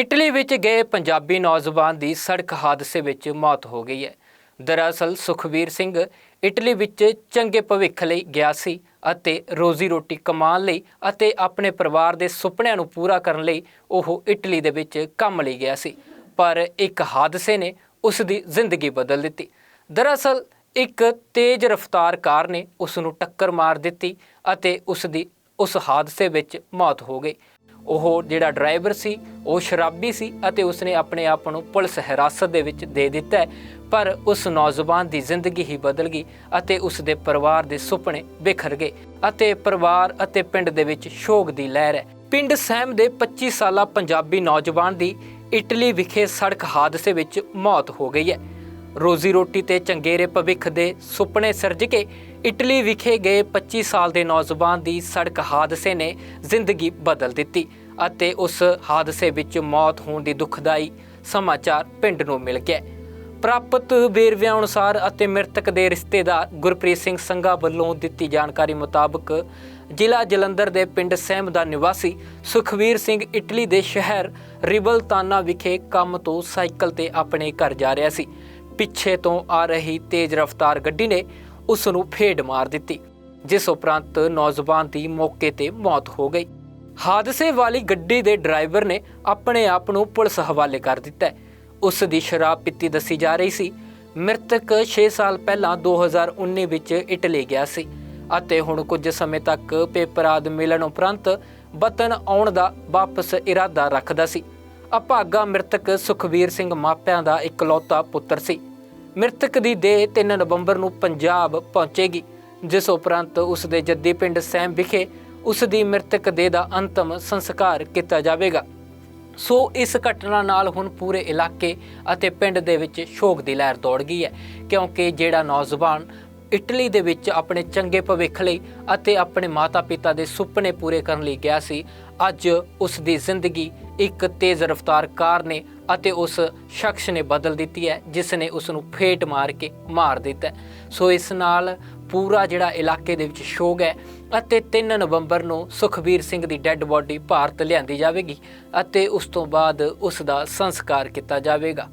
Italy ਵਿੱਚ ਗਏ ਪੰਜਾਬੀ ਨੌਜਵਾਨ ਦੀ ਸੜਕ ਹਾਦਸੇ ਵਿੱਚ ਮੌਤ ਹੋ ਗਈ ਹੈ। ਦਰਅਸਲ ਸੁਖਵੀਰ ਸਿੰਘ ਇਟਲੀ ਵਿੱਚ ਚੰਗੇ ਭਵਿੱਖ ਲਈ ਗਿਆ ਸੀ ਅਤੇ ਰੋਜ਼ੀ ਰੋਟੀ ਕਮਾਉਣ ਲਈ ਅਤੇ ਆਪਣੇ ਪਰਿਵਾਰ ਦੇ ਸੁਪਨਿਆਂ ਨੂੰ ਪੂਰਾ ਕਰਨ ਲਈ ਉਹ ਇਟਲੀ ਦੇ ਵਿੱਚ ਕੰਮ ਲਈ ਗਿਆ ਸੀ। ਪਰ ਇੱਕ ਹਾਦਸੇ ਨੇ ਉਸ ਦੀ ਜ਼ਿੰਦਗੀ ਬਦਲ ਦਿੱਤੀ। ਦਰਅਸਲ ਇੱਕ ਤੇਜ਼ ਰਫ਼ਤਾਰ ਕਾਰ ਨੇ ਉਸ ਨੂੰ ਟੱਕਰ ਮਾਰ ਦਿੱਤੀ ਅਤੇ ਉਸ ਦੀ, ਉਸ ਹਾਦਸੇ ਵਿੱਚ ਮੌਤ ਹੋ ਗਈ। ਉਹ ਜਿਹੜਾ ਡਰਾਈਵਰ ਸੀ, ਉਹ ਸ਼ਰਾਬੀ ਸੀ ਅਤੇ ਉਸਨੇ ਆਪਣੇ ਆਪ ਨੂੰ ਪੁਲਿਸ ਹਿਰਾਸਤ ਦੇ ਵਿੱਚ ਦੇ ਦਿੱਤਾ ਹੈ। ਪਰ ਉਸ ਨੌਜਵਾਨ ਦੀ ਜ਼ਿੰਦਗੀ ਹੀ ਬਦਲ ਗਈ ਅਤੇ ਉਸ ਦੇ ਪਰਿਵਾਰ ਦੇ ਸੁਪਨੇ ਬਿਖਰ ਗਏ ਅਤੇ ਪਰਿਵਾਰ ਅਤੇ ਪਿੰਡ ਦੇ ਵਿੱਚ ਸ਼ੋਗ ਦੀ ਲਹਿਰ ਹੈ ਪਿੰਡ ਸਹਿਮ ਦੇ 25 ਸਾਲਾ ਪੰਜਾਬੀ ਨੌਜਵਾਨ ਦੀ ਇਟਲੀ ਵਿਖੇ ਸੜਕ ਹਾਦਸੇ ਵਿੱਚ ਮੌਤ ਹੋ ਗਈ ਹੈ ਰੋਜ਼ੀ ਰੋਟੀ ਤੇ ਚੰਗੇਰੇ ਭਵਿੱਖ ਦੇ ਸੁਪਨੇ ਸਿਰਜ ਕੇ ਇਟਲੀ ਵਿਖੇ ਗਏ 25 ਸਾਲ ਦੇ ਨੌਜਵਾਨ ਦੀ ਸੜਕ ਹਾਦਸੇ ਨੇ ਜ਼ਿੰਦਗੀ ਬਦਲ ਦਿੱਤੀ ਅਤੇ ਉਸ ਹਾਦਸੇ ਵਿੱਚ ਮੌਤ ਹੋਣ ਦੀ ਦੁਖਦਾਈ ਸਮਾਚਾਰ ਪਿੰਡ ਨੂੰ ਮਿਲ ਗਿਆ। ਪ੍ਰਾਪਤ ਵੇਰਵਿਆਂ ਅਨੁਸਾਰ ਅਤੇ ਮ੍ਰਿਤਕ ਦੇ ਰਿਸ਼ਤੇਦਾਰ ਗੁਰਪ੍ਰੀਤ ਸਿੰਘ ਸੰਘਾ ਵੱਲੋਂ ਦਿੱਤੀ ਜਾਣਕਾਰੀ ਮੁਤਾਬਕ ਜ਼ਿਲ੍ਹਾ ਜਲੰਧਰ ਦੇ ਪਿੰਡ ਸਹਿਮ ਦਾ ਨਿਵਾਸੀ ਸੁਖਵੀਰ ਸਿੰਘ ਇਟਲੀ ਦੇ ਸ਼ਹਿਰ ਰਿਬਲਤਾਨਾ ਵਿਖੇ ਕੰਮ ਤੋਂ ਸਾਈਕਲ ਤੇ ਆਪਣੇ ਘਰ ਜਾ ਰਿਹਾ ਸੀ। ਪਿੱਛੇ ਤੋਂ ਆ ਰਹੀ ਤੇਜ਼ ਰਫ਼ਤਾਰ ਗੱਡੀ ਨੇ ਉਸ ਨੂੰ ਫੇੜ ਮਾਰ ਦਿੱਤੀ, ਜਿਸ ਉਪਰੰਤ ਨੌਜਵਾਨ ਦੀ ਮੌਕੇ ਤੇ ਮੌਤ ਹੋ ਗਈ। ਹਾਦਸੇ ਵਾਲੀ ਗੱਡੀ ਦੇ ਡਰਾਈਵਰ ਨੇ ਆਪਣੇ ਆਪ ਨੂੰ ਪੁਲਿਸ ਹਵਾਲੇ ਕਰ ਦਿੱਤਾ ਉਸ ਦੀ ਸ਼ਰਾਬ ਪੀਤੀ ਦੱਸੀ ਜਾ ਰਹੀ ਸੀ। ਮ੍ਰਿਤਕ 6 ਸਾਲ ਪਹਿਲਾਂ 2019 ਵਿੱਚ ਇਟਲੀ ਗਿਆ ਸੀ ਅਤੇ ਹੁਣ ਕੁਝ ਸਮੇਂ ਤੱਕ ਪੇਪਰ ਮਿਲਣ ਉਪਰੰਤ ਵਤਨ ਆਉਣ ਦਾ ਵਾਪਸ ਇਰਾਦਾ ਰੱਖਦਾ ਸੀ। ਅਭਾਗਾ ਮ੍ਰਿਤਕ ਸੁਖਵੀਰ ਸਿੰਘ ਮਾਪਿਆਂ ਦਾ ਇਕਲੌਤਾ ਪੁੱਤਰ ਸੀ। ਮ੍ਰਿਤਕ ਦੀ ਦੇਹ 3 ਨਵੰਬਰ ਨੂੰ ਪੰਜਾਬ ਪਹੁੰਚੇਗੀ, ਜਿਸ ਉਪਰੰਤ ਉਸ ਦੇ ਜੱਦੀ ਪਿੰਡ ਸੈਮ ਵਿਖੇ ਉਸ ਦੀ ਮ੍ਰਿਤਕ ਦੇਹ ਦਾ ਅੰਤਮ ਸੰਸਕਾਰ ਕੀਤਾ ਜਾਵੇਗਾ। ਸੋ ਇਸ ਘਟਨਾ ਨਾਲ ਹੁਣ ਪੂਰੇ ਇਲਾਕੇ ਅਤੇ ਪਿੰਡ ਦੇ ਵਿੱਚ ਸ਼ੋਕ ਦੀ ਲਹਿਰ ਦੌੜ ਗਈ ਹੈ, ਕਿਉਂਕਿ ਜਿਹੜਾ ਨੌਜਵਾਨ ਇਟਲੀ ਦੇ ਵਿੱਚ ਆਪਣੇ ਚੰਗੇ ਭਵਿੱਖ ਲਈ ਅਤੇ ਆਪਣੇ ਮਾਤਾ-ਪਿਤਾ ਦੇ ਸੁਪਨੇ ਪੂਰੇ ਕਰਨ ਲਈ ਗਿਆ ਸੀ। ਅੱਜ ਉਸ ਦੀ ਜ਼ਿੰਦਗੀ ਇੱਕ ਤੇਜ਼ ਰਫ਼ਤਾਰ ਕਾਰ ਨੇ ਅਤੇ ਉਸ ਸ਼ਖਸ ਨੇ ਬਦਲ ਦਿੱਤੀ ਹੈ, ਜਿਸ ਨੇ ਉਸ ਨੂੰ ਫੇਟ ਮਾਰ ਕੇ ਮਾਰ ਦਿੱਤਾ ਸੋ ਇਸ ਨਾਲ ਪੂਰਾ ਜਿਹੜਾ ਇਲਾਕੇ ਦੇ ਵਿੱਚ ਸ਼ੋਗ ਹੈ ਅਤੇ 3 ਨਵੰਬਰ ਨੂੰ ਸੁਖਬੀਰ ਸਿੰਘ ਦੀ ਡੈੱਡ ਬੋਡੀ ਭਾਰਤ ਲਿਆਂਦੀ ਜਾਵੇਗੀ ਅਤੇ ਉਸ ਤੋਂ ਬਾਅਦ ਉਸ ਦਾ ਸੰਸਕਾਰ ਕੀਤਾ ਜਾਵੇਗਾ।